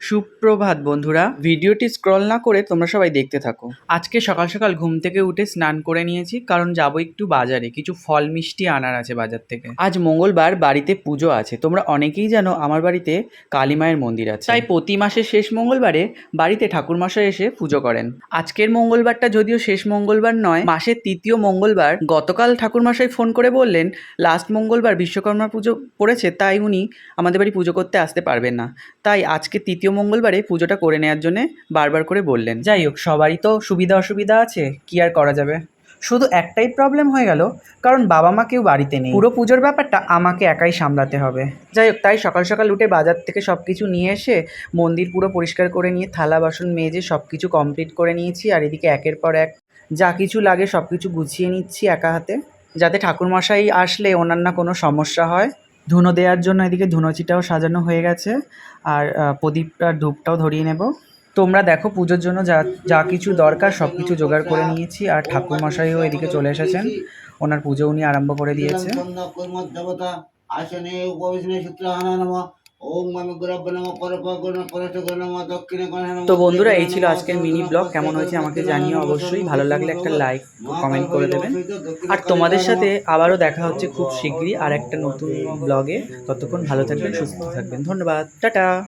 সুপ্রভাত বন্ধুরা, ভিডিওটি স্ক্রল না করে তোমরা সবাই দেখতে থাকো। আজকে সকাল সকাল ঘুম থেকে উঠে স্নান করে নিয়েছি, কারণ যাব একটু বাজারে, কিছু ফল মিষ্টি আনার আছে বাজার থেকে। আজ মঙ্গলবার বাড়িতে পুজো আছে, তোমরা অনেকেই জানো আমার বাড়িতে কালী মায়ের মন্দির আছে। তাই প্রতি মাসের শেষ মঙ্গলবারে বাড়িতে ঠাকুরমশাই এসে পুজো করেন। আজকের মঙ্গলবারটা যদিও শেষ মঙ্গলবার নয়, মাসের তৃতীয় মঙ্গলবার গতকাল ঠাকুরমশাই ফোন করে বললেন লাস্ট মঙ্গলবার বিশ্বকর্মা পুজো পড়েছে, তাই উনি আমাদের বাড়ি পুজো করতে আসতে পারবেন না। তাই আজকে তৃতীয় মঙ্গলবারে পুজোটা করে নেওয়ার জন্য বারবার করে বললেন। যাই হোক সবারই তো সুবিধা অসুবিধা আছে কি আর করা যাবে? শুধু একটাই প্রবলেম হয়ে গেল কারণ বাবা মা কেউ বাড়িতে নেই। পুরো পুজোর ব্যাপারটা আমাকে একাই সামলাতে হবে। যাই হোক তাই সকাল সকাল উঠে বাজার থেকে সব কিছু নিয়ে এসে মন্দির পুরো পরিষ্কার করে নিয়ে থালা বাসন মেজে সব কিছু কমপ্লিট করে নিয়েছি আর এদিকে একের পর এক যা কিছু লাগে সব কিছু গুছিয়ে নিচ্ছি একা হাতে যাতে ঠাকুরমশাই আসলে ওনার না কোনো সমস্যা হয়। ধুনো দেওয়ার জন্য এদিকে ধুনোচিটাও সাজানো হয়ে গেছে। আর প্রদীপ প্রদীপটা ধূপটাও ধরিয়ে নেব। তোমরা দেখো পুজোর জন্য যা যা কিছু দরকার, সব কিছু জোগাড় করে নিয়েছি। আর ঠাকুরমশাইও এদিকে চলে এসেছেন। ওনার পুজো উনি আরম্ভ করে দিয়েছে। তো বন্ধুরা এই ছিল আজকের মিনি ব্লগ কেমন হয়েছে আমাকে জানিয়ে অবশ্যই। ভালো লাগলে একটা লাইক কমেন্ট করে দেবেন। আর তোমাদের সাথে আবারও দেখা হচ্ছে খুব শীঘ্রই আর একটা নতুন ব্লগে ততক্ষণ ভালো থাকবেন সুস্থ থাকবেন। ধন্যবাদ। টাটা।